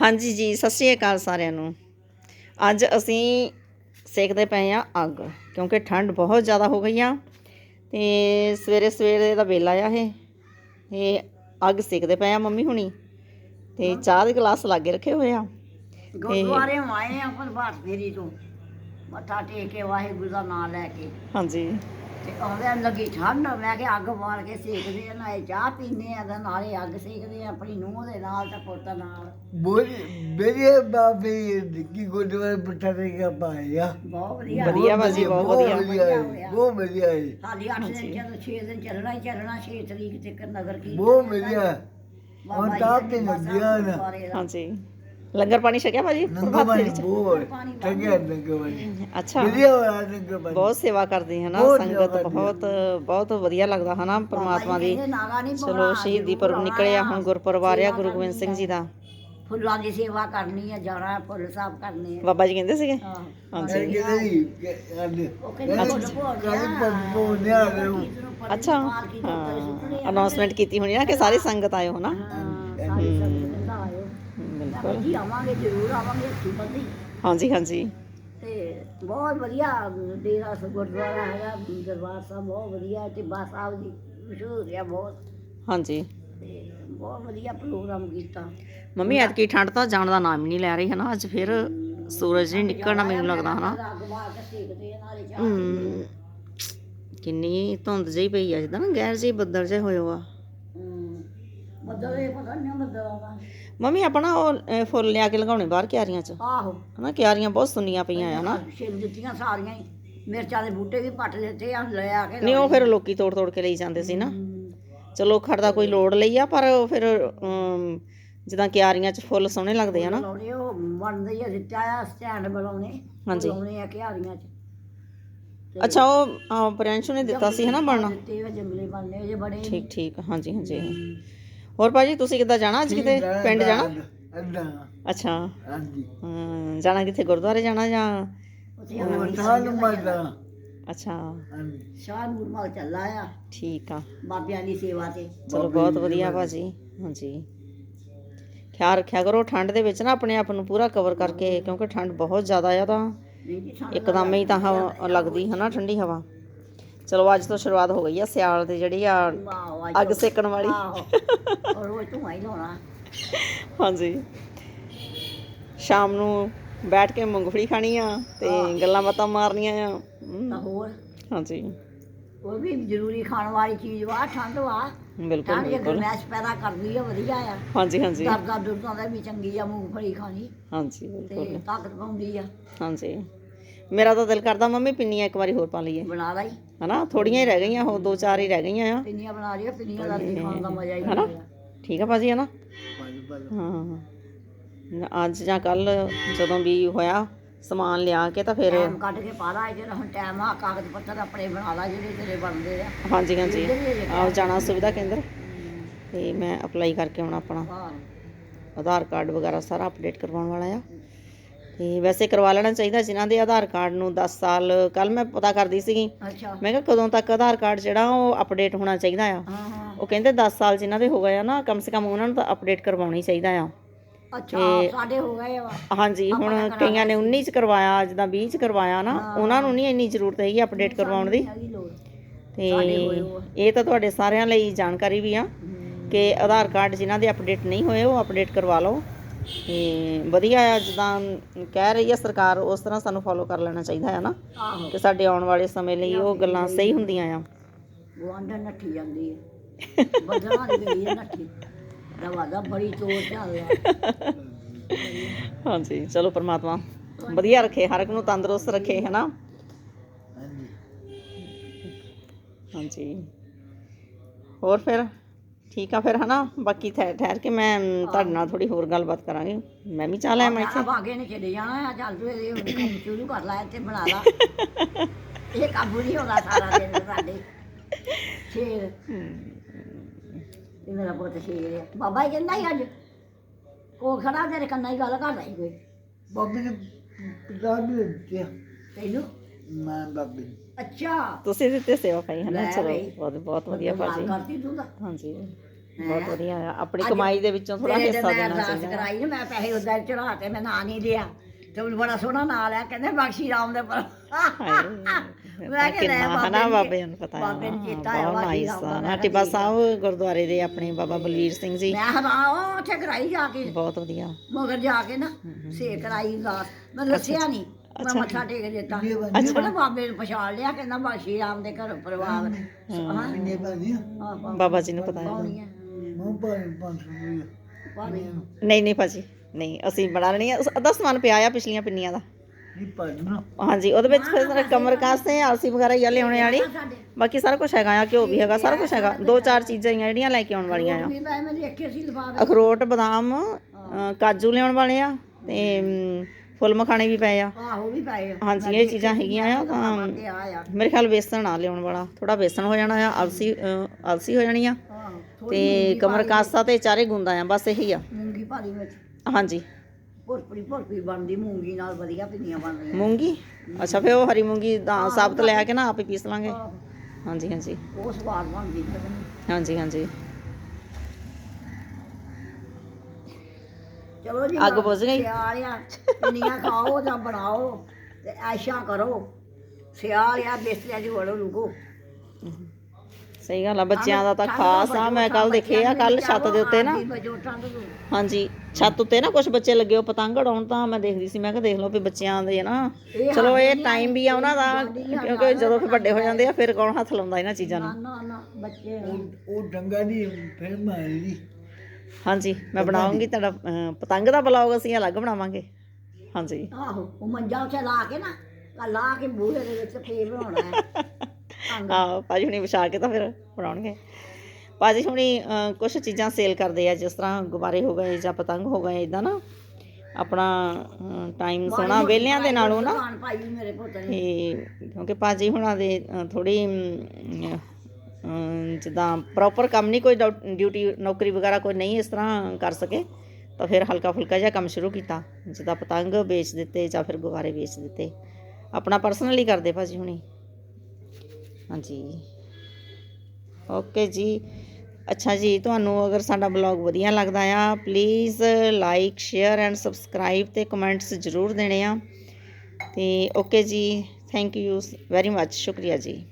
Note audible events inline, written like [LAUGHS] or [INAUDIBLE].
ਹਾਂਜੀ ਜੀ ਸਤਿ ਸ਼੍ਰੀ ਅਕਾਲ ਸਾਰਿਆਂ ਨੂੰ। ਅੱਜ ਅਸੀਂ ਸੇਕਦੇ ਪਏ ਆ ਅੱਗ ਕਿਉਂਕਿ ਠੰਡ ਬਹੁਤ ਜ਼ਿਆਦਾ ਹੋ ਗਈ ਆ ਤੇ ਸਵੇਰੇ ਸਵੇਰੇ ਦਾ ਵੇਲਾ ਆ ਇਹ। ਇਹ ਅੱਗ ਸੇਕਦੇ ਪਏ ਆ ਮੰਮੀ ਹੁਣੀ। ਤੇ ਚਾਹ ਦੇ ਗਲਾਸ ਲਾਗੇ ਰੱਖੇ ਹੋਏ ਆ। ਗੁਰਦੁਆਰੇ ਆਏ ਆ ਪ੍ਰਭਾਤ ਫੇਰੀ ਤੋਂ। ਮੱਥਾ ਟੇਕ ਕੇ ਵਾਹਿਗੁਰੂ ਦਾ ਨਾਮ ਲੈ ਕੇ। ਹਾਂਜੀ। ਤੇ ਆਉਂਦੇ ਲੱਗੀ ਠੰਡ ਮੈਂ ਕਿਹਾ ਅੱਗ ਬਾਲ ਕੇ ਸੇਕਦੇ ਆ ਨਾਲੇ ਚਾਹ ਪੀਂਦੇ ਆ ਤੇ ਨਾਲੇ ਅੱਗ ਸੇਕਦੇ ਆ ਆਪਣੀ ਨੂੰਹ ਦੇ ਨਾਲ ਤੇ ਪੁੱਤ ਨਾਲ। ਮੇਰੇ ਬਾਬੇ ਕੀ ਗੁਰਦੁਆਰੇ ਪੱਠਾ ਦੇ ਕੇ ਪਾਇਆ ਬਹੁਤ ਵਧੀਆ। ਵਧੀਆ ਬਹੁਤ ਵਧੀਆ। ਬਹੁਤ ਵਧੀਆ ਹੈ ਸਾਡੀ 8 ਦਿਨ ਜਦੋਂ 6 ਦਿਨ ਚੱਲਣਾ ਹੀ ਚੱਲਣਾ 6 ਤਰੀਕ ਤੱਕ ਨਗਰ ਕੀ ਬਹੁਤ ਵਧੀਆ। ਹੁਣ ਤਾਂ ਤੇ ਲੱਗਿਆ ਨਾ। ਹਾਂਜੀ। ਲੰਗਰ ਪਾਣੀ ਛਕਿਆ ਭਾਜੀ? ਨੰਗਾ ਪ੍ਰਭਾਤ ਬਾਈ ਫੇਰੀ ਚ ਬਹੁਤ ਚੰਗਾ ਨੰਗਾ ਬਾਈ ਅੱਛਾ। ਵਧੀਆ ਹੋਇਆ ਨੰਗਾ ਬਾਈ ਬਹੁਤ ਸੇਵਾ ਕਰਦੇ ਹੈ ਨਾ ਬਹੁਤ ਸੰਗਤ ਸੇਵਾ ਕਰਦੀ ਬਹੁਤ ਬਹੁਤ ਵਧੀਆ ਲੱਗਦਾ ਹਨਾ ਪ੍ਰਮਾਤਮਾ ਦੀ। ਕਹਿੰਦੇ ਨਾਗਾ ਨਹੀਂ ਚਲੋ ਸ਼ਹੀਦੀ ਪੁਰਬ ਨਿਕਲਿਆ ਹੁਣ ਗੁਰਪੁਰਬ ਆ ਰਿਹਾ ਗੁਰੂ ਗੋਬਿੰਦ ਸਿੰਘ ਜੀ ਦਾ। ਫੁੱਲਾਂ ਦੀ ਸੇਵਾ ਕਰਨੀ ਹੈ ਜਾਣਾ ਫੁੱਲ ਸਾਫ਼ ਕਰਨੇ ਆ। ਬਾਬਾ ਜੀ ਕਹਿੰਦੇ ਸੀਗੇ? ਹਾਂ। ਹਾਂਜੀ। ਉਹ ਕਹਿੰਦੇ ਫੁੱਲ ਭੋਗ ਰਹੇ ਅੱਛਾ। ਹਾਂ ਅਨਾਉਂਸਮੈਂਟ ਕੀਤੀ ਹੋਣੀ ਨਾ ਕਿ ਸਾਰੀ ਸੰਗਤ ਆਇਓ ਹਨਾ ਸਾਰੀ ਸੰਗਤ। ਬਿਲਕੁਲ ਜੀ ਆਵਾਂਗੇ ਜ਼ਰੂਰ ਆਵਾਂਗੇ ਅੱਛੀ ਬੰਦੀ ਹਾਂਜੀ ਹਾਂਜੀ। ਤੇ ਬਹੁਤ ਵਧੀਆ ਡੇਰਾ ਸ ਗੁਰਦੁਆਰਾ ਹੈਗਾ ਦਰਬਾਰ ਸਾਹਿਬ ਬਹੁਤ ਵਧੀਆ ਟਿੱਬਾ ਸਾਹਿਬ ਦੀ ਮਸ਼ਹੂਰ ਹੈ ਬਹੁਤ। ਹਾਂਜੀ। ਤੇ ਬਹੁਤ ਵਧੀਆ ਪ੍ਰੋਗਰਾਮ ਕੀਤਾ। ਮੰਮੀ ਐਤਕੀ ਠੰਡ ਤਾਂ ਜਾਣ ਦਾ ਨਾਮ ਹੀ ਨਹੀਂ ਲੈ ਰਹੀ ਹਨਾ? ਅੱਜ ਫਿਰ ਸੂਰਜ ਨਹੀਂ ਨਿਕਲਣਾ ਮੈਨੂੰ ਲੱਗਦਾ ਹਨਾ? ਅੱਗ ਬਾਲ ਕੇ ਸੇਕਦੇ ਆ ਨਾਲੇ ਚਾਹ ਹਮ, ਕਿੰਨੀ ਧੁੰਦ ਜਿਹੀ ਪਈ ਆ ਜਿੱਦਾਂ ਨਾ ਗੈਰ ਜਿਹੀ ਬੱਦਲ ਜਿਹੇ ਹੋਏ ਆ। ਹਮ, ਬੱਦਲ ਇਹ ਪਤਾ ਨਹੀਂ ਬੱਦਲ ਆਉਂਦਾ ਮੰਮੀ ਆਪਣਾ ਉਹ ਅਹ, ਫੁੱਲ ਲਿਆ ਕੇ ਲਗਾਉਣੇ ਬਾਹਰ ਕਿਆਰੀਆਂ 'ਚ। ਆਹੋ। ਹਨਾ ਕਿਆਰੀਆਂ ਬਹੁਤ ਸੁੰਨੀਆਂ ਪਈਆਂ ਆ ਨਾ ਛਿਲ ਦਿੱਤੀਆਂ ਸਾਰੀਆਂ ਹੀ। ਮਿਰਚਾਂ ਦੇ ਬੂਟੇ ਵੀ ਪੱਟ ਦਿੱਤੇ ਆ ਲੈ ਆ ਕੇ ਨਹੀਂ ਉਹ ਫਿਰ ਲੋਕੀ ਤੋੜ ਤੋੜ ਕੇ ਲਈ ਜਾਂਦੇ ਸੀ ਨਾ। ਚਲੋ ਖੜਦਾ ਕੋਈ ਲੋੜ ਲਈ ਆ ਪਰ ਉਹ ਫਿਰ ਅਮ, ਜਿੱਦਾਂ ਕਿਆਰੀਆਂ 'ਚ ਫੁੱਲ ਸੋਹਣੇ ਲੱਗਦੇ ਆ ਨਾ ਲਾਉਣੇ ਉਹ ਬਣਦੇ ਹੀ ਆ ਦਿੱਤਾ ਆ ਸਟੈਂਡ ਬਣਾਉਣੇ ਹਾਂਜੀ। ਲਾਉਣੇ ਆ ਘਿਆਰੀਆਂ ਚ। ਅੱਛਾ ਉਹ ਪ੍ਰਿੰਸ਼ੂ ਨੇ ਦਿੱਤਾ ਸੀ ਹਨਾ ਬਣਨਾ? ਦਿੱਤੇ ਆ ਜੰਗਲੇ ਬਣਨੇ ਜੇ ਬੜੇ ਠੀਕ ਠੀਕ ਹਾਂਜੀ ਹਾਂਜੀ। ਹੋਰ ਭਾਜੀ ਤੁਸੀਂ ਕਿੱਦਾਂ ਜਾਣਾ ਅੱਜ ਕਿਤੇ? ਪਿੰਡ ਜਾਣਾ? ਅੱਛਾ। ਹਾਂਜੀ। ਹਮ, ਜਾਣਾ ਕਿੱਥੇ? ਗੁਰਦੁਆਰੇ ਜਾਣਾ ਜਾਂ? ਉਹ ਮਰਦਾ ਅੱਛਾ। ਹਾਂਜੀ। ਸ਼ਾਹ ਨੂਰਮਲ ਚੱਲਾ ਆ। ਠੀਕ ਆ। ਬਾਬਿਆਂ ਦੀ ਸੇਵਾ ਤੇ। ਚਲੋ ਬਹੁਤ ਵਧੀਆ ਭਾਜੀ। ਹਾਂਜੀ। ਖਿਆਲ ਰੱਖਿਆ ਕਰੋ ਠੰਡ ਦੇ ਵਿੱਚ ਨਾ ਆਪਣੇ ਆਪ ਨੂੰ ਪੂਰਾ ਕਵਰ ਕਰਕੇ ਕਿਉਂਕਿ ਠੰਡ ਬਹੁਤ ਜ਼ਿਆਦਾ ਆ ਤਾਂ ਇੱਕਦਮ ਹੀ ਤਾਂ ਲੱਗਦੀ ਹੈ ਨਾ ਠੰਡੀ ਹਵਾ। ਚਲੋ ਅੱਜ ਤੋਂ ਸ਼ੁਰੂਆਤ ਹੋ ਗਈ ਆ ਸਿਆਲ ਦੀ ਜਿਹੜੀ ਆ ਅੱਜ ਅੱਗ ਸੇਕਣ ਵਾਲੀ। ਆਹੋ ਔਰ ਉਹ ਧੂੰਆਂ ਹੀ ਲਾਉਣਾ। ਹਾਂਜੀ। ਸ਼ਾਮ ਨੂੰ ਬੈਠ ਕੇ ਮੂੰਗਫਲੀ ਖਾਣੀ ਆ ਤੇ ਗੱਲਾਂ ਬਾਤਾਂ ਮਾਰਨੀਆਂ ਆ। ਹਮ, ਤਾਂ ਹੋਰ? ਹਾਂਜੀ। ਉਹ ਵੀ ਜ਼ਰੂਰੀ ਖਾਣ ਵਾਲੀ ਚੀਜ਼ ਵਾ ਠੰਡ ਵਾ। ਬਿਲਕੁਲ ਠੰਡ ਜੇ ਬਿਲਕੁਲ। ਗਰਮੈਸ਼ ਪੈਦਾ ਕਰਦੀ ਆ ਵਧੀਆ ਆ। ਹਾਂਜੀ ਹਾਂਜੀ। ਦਰਦਾਂ ਦੁਰਦਾਂ ਦਾ ਵੀ ਚੰਗੀ ਆ ਮੂੰਗਫਲੀ ਖਾਣੀ। ਹਾਂਜੀ ਤੇ ਬਿਲਕੁਲ ਤਾਕਤ ਪਾਉਂਦੀ ਆ। ਹਾਂਜੀ। ਮੇਰਾ ਤਾਂ ਦਿਲ ਕਰਦਾ ਮੰਮੀ ਪਿੰਨੀਆਂ ਇੱਕ ਵਾਰੀ ਹੋਰ ਪਾ ਲਈਏ। ਬਣਾ ਲਈ ਹਨਾ? ਥੋੜੀਆਂ ਹੀ ਰਹਿ ਗਈਆਂ ਉਹ ਦੋ ਚਾਰ ਹੀ ਰਹਿ ਗਈਆਂ ਆ। ਪਿੰਨੀਆਂ ਬਣਾ ਲਿਆ ਪਿੰਨੀਆਂ ਦਾ ਵੀ ਖਾਣ ਦਾ ਮਜ਼ਾ ਹੀ ਹਨਾ? ਠੀਕ ਆ ਭਾਜੀ ਹਨਾ? ਹਾਂ। ਅੱਜ ਜਾਂ ਕੱਲ ਜਦੋਂ ਵੀ ਹੋਇਆ ਸਮਾਨ ਲਿਆ ਕੇ ਤਾਂ ਫਿਰ ਟਾਈਮ ਕੱਢ ਕੇ ਪਾ ਲਾ ਜਿਹੜਾ ਹੁਣ ਟਾਈਮ ਆ ਕਾਗਜ਼ ਪੱਤਰ ਆਪਣੇ ਬਣਾ ਲਾ ਜਿਹੜੇ ਤੇਰੇ ਬਣਦੇ ਆ। ਹਾਂਜੀ ਹਾਂਜੀ। ਆਓ ਜਾਣਾ ਸੁਵਿਧਾ ਕੇਂਦਰ। ਤੇ ਮੈਂ ਅਪਲਾਈ ਕਰਕੇ ਆਉਣਾ ਆਪਣਾ ਹਾਂ। ਆਧਾਰ ਕਾਰਡ ਵਗੈਰਾ ਸਾਰਾ ਅਪਡੇਟ ਕਰਵਾਉਣ ਵਾਲਾ ਆ। ਤੇ ਵੈਸੇ ਕਰਵਾ ਲੈਣਾ ਚਾਹੀਦਾ ਜਿਨ੍ਹਾਂ ਦੇ ਆਧਾਰ ਕਾਰਡ ਨੂੰ 10 ਸਾਲ ਕੱਲ ਮੈਂ ਪਤਾ ਕਰਦੀ ਸੀਗੀ। ਅੱਛਾ। ਮੈਂ ਕਿਹਾ ਕਦੋਂ ਤੱਕ ਆਧਾਰ ਕਾਰਡ ਜਿਹੜਾ ਉਹ ਅਪਡੇਟ ਹੋਣਾ ਚਾਹੀਦਾ ਆ? ਉਹ ਕਹਿੰਦੇ 10 ਸਾਲ ਜਿਨ੍ਹਾਂ ਦੇ ਹੋ ਗਏ ਆ ਨਾ ਕਮ ਸੇ ਕਮ ਉਹਨਾਂ ਨੂੰ ਤਾਂ ਅਪਡੇਟ ਕਰਵਾਉਣੀ ਚਾਹੀਦਾ ਆ। ਅੱਛਾ ਸਾਡੇ ਹੋ ਗਏ ਵਾ ਹਾਂਜੀ ਹੁਣ ਕਈਆਂ ਨੇ 19 ਚ ਕਰਵਾਇਆ ਜਿੱਦਾਂ 20 ਚ ਕਰਵਾਇਆ ਨਾ ਉਹਨਾਂ ਨੂੰ ਨਹੀਂ ਇੰਨੀ ਜ਼ਰੂਰਤ ਹੈਗੀ ਅਪਡੇਟ ਕਰਵਾਉਣ ਦੀ। ਤੇ ਇਹ ਤਾਂ ਤੁਹਾਡੇ ਸਾਰਿਆਂ ਲਈ ਜਾਣਕਾਰੀ ਵੀ ਆ ਕਿ ਆਧਾਰ ਕਾਰਡ ਜਿਨ੍ਹਾਂ ਦੇ ਅਪਡੇਟ ਨਹੀਂ ਹੋਏ ਉਹ ਅਪਡੇਟ ਕਰਵਾ ਲਓ। ਤੇ ਵਧੀਆ ਆ ਜਿੱਦਾਂ ਕਹਿ ਰਹੀ ਆ ਸਰਕਾਰ ਉਸ ਤਰ੍ਹਾਂ ਸਾਨੂੰ ਫੋਲੋ ਕਰ ਲੈਣਾ ਚਾਹੀਦਾ ਆ ਨਾ। ਆਹੋ। ਕਿ ਸਾਡੇ ਆਉਣ ਵਾਲੇ ਸਮੇਂ ਲਈ ਉਹ ਗੱਲਾਂ ਸਹੀ ਹੁੰਦੀਆਂ ਆ। ਗਵਾਂਢਣ ਨੱਠੀ ਜਾਂਦੀ ਹੈ ਬਦਲਾਂ ਦੀ ਗਈ ਹੈ ਨੱਠੀ। ਦਵਾ ਦਾ ਬੜੀ ਚੋਰ ਚੱਲਦਾ। ਹਾਂਜੀ ਚਲੋ ਪ੍ਰਮਾਤਮਾ ਵਧੀਆ ਰੱਖੇ ਹਰ ਇੱਕ ਨੂੰ ਤੰਦਰੁਸਤ ਰੱਖੇ ਹਨਾ? ਹਾਂਜੀ। ਹਾਂਜੀ। ਹੋਰ ਫਿਰ? ਠੀਕ ਆ ਫਿਰ ਹਨਾ ਬਾਕੀ ਠਹਿ- ਠਹਿਰ ਕੇ ਮੈਂ ਅਮ, ਤੁਹਾਡੇ ਨਾਲ ਥੋੜੀ ਹੋਰ ਗੱਲਬਾਤ ਕਰਾਂਗੀ ਮੈਂ ਵੀ ਚਾਹ ਲੈ ਮੈਂ ਇੱਥੇ ਆ ਬਾਗੇ ਨੇ ਚਲੇ ਜਾਣਾ ਆ ਚੱਲ ਤੂੰ ਇਹ ਹੁਣ ਕੰਮ ਸ਼ੁਰੂ ਕਰ ਲੈ ਤੇ ਬਣਾ ਲਾ ਇਹ ਕਾਬੂ ਨਹੀਂ ਹੁੰਦਾ ਸਾਰਾ ਦਿਨ ਸਾਡੇ ਸ਼ੇਰ ਤੇ ਮੇਰਾ ਪੁੱਤ ਸ਼ੇਰ ਹੈ ਬਾਬਾ ਹੀ ਕਹਿੰਦਾ ਹੀ ਅੱਜ ਕੋ ਖੜਾ ਤੇਰੇ ਕੰਨਾਂ ਹੀ ਗੱਲ ਕਰਦਾ ਹੀ ਕੋਈ ਬਾਬੇ ਨੇ ਪਿਤਾ ਵੀ ਦਿੱਤੇ ਤੈਨੂੰ ਮੈਂ ਬਾਬੇ ਨੂੰ। ਅੱਛਾ ਤੁਸੀਂ ਦਿੱਤੇ ਸੇਵਾ ਪਾਈ ਹਨਾ ਲੈ ਚਲੋ ਬਈ। ਬਹੁਤ ਬਹੁਤ ਵਧੀਆ ਭਾਜੀ ਕਰਤੀ ਤੂੰ ਤਾਂ ਹਾਂਜੀ ਬਹੁਤ ਵਧੀਆ ਆ। ਆਪਣੀ ਕਮਾਈ ਦੇ ਵਿੱਚੋਂ ਥੋੜਾ ਤੇਰੇ ਹਿੱਸਾ ਮੈਂ ਦੇਣਾ ਅਰਦਾਸ ਚਾਹੀਦਾ। ਕਰਾਈ ਨਾ ਮੈਂ ਪੈਸੇ ਉਦਾਂ ਚੜਾ ਤੇ ਮੈਂ ਨਾਂ ਨਹੀਂ ਲਿਆ। ਤੇ ਉਹ ਬੜਾ ਸੋਹਣਾ ਨਾਂ ਲਿਆ ਕਹਿੰਦੇ ਬਖਸ਼ੀ ਰਾਮ ਦੇ ਪਰ ਮੈਂ ਕਿਹਾ ਲੈ ਕਿੰਨਾ ਹਨਾ ਬਾਬੇ ਨੂੰ ਪਤਾ ਹੈ ਬਾਬੇ ਨੂੰ ਚੇਤਾ ਆਇਆ ਬਹੁਤ ਬਾਬੀ ਨਾਈਸ ਰਾਮ ਦਾ ਮੈਂ ਟਿੱਬਾ। ਸਾਹਿਬ ਗੁਰਦੁਆਰੇ ਦੇ ਆਪਣੇ ਬਾਬਾ ਬਲਵੀਰ ਸਿੰਘ ਜੀ। ਮੈਂ ਹਾਂ ਉਹ ਉੱਥੇ ਕਰਾਈ ਜਾ ਕੇ। ਬਹੁਤ ਵਧੀਆ। ਮਗਰ ਜਾ ਕੇ ਨਾ ਸੇ ਕਰਾਈ ਅਰਦਾਸ ਮੈਂ ਦੱਸਿਆ ਨਹੀਂ ਮੈਂ ਮੱਥਾ ਟੇਕ ਦਿੱਤਾ। ਅੱਛਾ। ਬਾਬੇ ਨੂੰ ਪਛਾਣ ਲਿਆ ਕਹਿੰਦਾ ਬਖਸ਼ੀ ਰਾਮ ਦੇ ਘਰ ਪਰਿਵਾਰ। ਹਾਂ। ਹਾਂ। ਬਾਬਾ ਜੀ ਨੂੰ ਪਤਾ ਹੈ ਪਾਉਣੀਆਂ ਮੈਂ ਭਾਵੇਂ 500 ਰੁਪਏ। ਪਾਉਣੀਆਂ ਨਹੀਂ ਨਹੀਂ ਭਾਜੀ ਨਹੀਂ ਅਸੀਂ ਬਣਾ ਲੈਣੀ ਆ। ਅੱਧਾ ਸਮਾਨ ਪਿਆ ਆ ਪਿਛਲੀਆਂ ਪਿੰਨੀਆਂ ਦਾ। ਨਹੀਂ ਭਾਜੀ ਨਾ। ਹਾਂਜੀ ਉਹਦੇ ਵਿੱਚ ਫਿਰ ਕਮਰ ਕਾਸਤੇ ਆਲਸੀ ਵਗੈਰਾ ਹੀ ਆ ਲਿਆਉਣੇ ਵਾਲੀ। ਬਾਕੀ ਸਾਰਾ ਕੁਝ ਹੈਗਾ ਆ ਘਿਓ ਵੀ ਹੈਗਾ ਸਾਰਾ ਕੁਝ ਹੈਗਾ। ਦੋ ਚਾਰ ਚੀਜ਼ਾਂ ਹੀ ਆ ਜਿਹੜੀਆਂ ਲੈ ਕੇ ਆਉਣ ਵਾਲੀਆਂ ਆ। ਅਖਰੋਟ ਬਦਾਮ ਕਾਜੂ ਲਿਆਉਣ ਵਾਲੇ ਆ ਤੇ ਫੁੱਲ ਮਖਾਣੇ ਵੀ ਪਏ ਆ। ਆਹੋ ਵੀ ਪਾਏ ਹਾਂਜੀ ਇਹ ਚੀਜ਼ਾਂ ਹੈਗੀਆਂ ਆ ਤਾਂ ਆ ਆ। ਮੇਰੇ ਖਿਆਲ ਬੇਸਣ ਆ ਲਿਆਉਣ ਵਾਲਾ। ਥੋੜਾ ਬੇਸਣ ਹੋ ਜਾਣਾ ਆ ਅਲਸੀ ਅਲਸੀ ਹੋ ਜਾਣੀ ਆ। ਤੇ ਕਮਰ ਕਾਸਾ ਤੇ ਚਾਰੇ ਗੁੰਦਾ ਆ ਬਸ ਇਹੀ ਆ। ਮੂੰਗੀ ਭਾਰੀ ਵਿੱਚ ਹਾਂਜੀ। ਭੁਰਪੜੀ ਭੁਰਪੜੀ ਬਣਦੀ ਮੂੰਗੀ ਨਾਲ ਵਧੀਆ ਪਿੰਨੀਆਂ ਬਣਦੀਆਂ ਮੂੰਗੀ? ਅੱਛਾ ਫੇ ਉਹ ਹਰੀ ਮੂੰਗੀ ਦਾ ਸਾਬਤ ਲੈ ਕੇ ਨਾ ਆਪ ਪੀਸ ਲਾਂਗੇ। ਹਾਂਜੀ ਹਾਂਜੀ। ਉਹ ਸਵਾਦ ਬਣਦੀ ਫਿਰ ਹਾਂਜੀ ਹਾਂਜੀ। ਚਲੋ ਜੀ ਅੱਗ ਬੁਝ ਗਈ? ਸਿਆਲ ਆ ਪਿੰਨੀਆਂ ਖਾਓ ਜਾਂ ਬਣਾਓ ਤੇ ਐਸ਼ਾ ਕਰੋ। ਸਿਆਲ ਆ ਬਿਸਤਰਿਆਂ 'ਚ ਵੜੋ ਲੁਕੋ ਸਹੀ ਗੱਲ ਆ ਬੱਚਿਆਂ ਦਾ ਤਾਂ ਖਾਸ ਆ ਮੈਂ ਕੱਲ ਦੇਖੇ ਆ ਕੱਲ ਛੱਤ ਦੇ ਉੱਤੇ ਨਾ। ਹਾਂਜੀ ਛੱਤ ਉੱਤੇ ਨਾ ਕੁਝ ਬੱਚੇ ਲੱਗੇ ਹੋ ਪਤੰਗ ਉਡਾਉਣ ਤਾਂ ਮੈਂ ਦੇਖਦੀ ਸੀ ਮੈਂ ਕਿਹਾ ਦੇਖ ਲਓ ਵੀ ਬੱਚਿਆਂ ਦੇ ਨਾ। ਚਲੋ ਇਹ ਟਾਈਮ ਵੀ ਆ ਉਹਨਾਂ ਦਾ ਕਿਉਂਕਿ ਜਦੋਂ ਫਿਰ ਵੱਡੇ ਹੋ ਜਾਂਦੇ ਆ ਫਿਰ ਕੌਣ ਹੱਥ ਲਾਉਂਦਾ ਇਹਨਾਂ ਚੀਜ਼ਾਂ ਨੂੰ? ਨਾ ਨਾ ਬੱਚੇ ਉਹ ਉਹ ਡੰਗਾ ਦੀ ਫਿਰ ਮਾਰੀ ਦੀ ਹਾਂਜੀ ਮੈਂ ਬਣਾਉਂਗੀ ਤੁਹਾਡਾ ਪਤੰਗ ਦਾ ਬਲੌਗ ਅਸੀਂ ਅਲੱਗ ਬਣਾਵਾਂਗੇ। ਹਾਂਜੀ। ਆਹੋ ਉਹ ਮੰਜਾ ਉੱਥੇ ਲਾ ਕੇ ਨਾ ਲਾ ਕੇ ਬੂਹੇ ਦੇ ਵਿੱਚ ਫੇਰ ਬਣਾਉਣਾ ਹੈ। [LAUGHS] ਹਾਂ ਭਾਜੀ ਹੁਣੀ ਵਿਛਾ ਕੇ ਤਾਂ ਫਿਰ ਬਣਾਉਣਗੇ। ਭਾਜੀ ਹੁਣੀ ਕੁਝ ਚੀਜ਼ਾਂ ਸੇਲ ਕਰਦੇ ਆ ਜਿਸ ਤਰ੍ਹਾਂ ਗੁਬਾਰੇ ਹੋ ਗਏ ਜਾਂ ਪਤੰਗ ਹੋ ਗਏ ਇਦਾਂ ਨਾ। ਆਪਣਾ ਟਾਈਮ ਸੋਹਣਾ ਵਿਹਲਿਆਂ ਦੇ ਨਾਲੋਂ ਨੇ। ਤੇ ਕਿਉਂਕਿ ਭਾਜੀ ਹੁਣਾਂ ਦੇ ਥੋੜੀ ਜਿੱਦਾਂ ਪ੍ਰੋਪਰ ਕੰਮ ਨਹੀਂ ਕੋਈ ਡਿਊਟੀ ਨੌਕਰੀ ਵਗੈਰਾ ਕੋਈ ਨਹੀਂ ਇਸ ਤਰ੍ਹਾਂ ਕਰ ਸਕੇ ਤਾਂ ਫਿਰ ਹਲਕਾ ਫੁਲਕਾ ਜਿਹਾ ਕੰਮ ਸ਼ੁਰੂ ਕੀਤਾ। ਜਿੱਦਾਂ ਪਤੰਗ ਵੇਚ ਦਿੱਤੇ ਜਾਂ ਫਿਰ ਗੁਬਾਰੇ ਵੇਚ ਦਿੱਤੇ। ਆਪਣਾ ਪਰਸਨਲੀ ਕਰਦੇ ਭਾਜੀ ਹੁਣੀ। ਹਾਂਜੀ। ਓਕੇ ਜੀ। ਅੱਛਾ ਜੀ, ਤੁਹਾਨੂੰ ਅਗਰ ਸਾਡਾ ਬਲੌਗ ਵਧੀਆ ਲੱਗਦਾ ਆ please like share and subscribe ਤੇ ਕਮੈਂਟਸ ਜ਼ਰੂਰ ਦੇਣੇ ਆ। ਤੇ ਓਕੇ ਜੀ ਥੈਂਕ ਯੂ ਵੈਰੀ ਮੱਚ ਸ਼ੁਕਰੀਆ ਜੀ।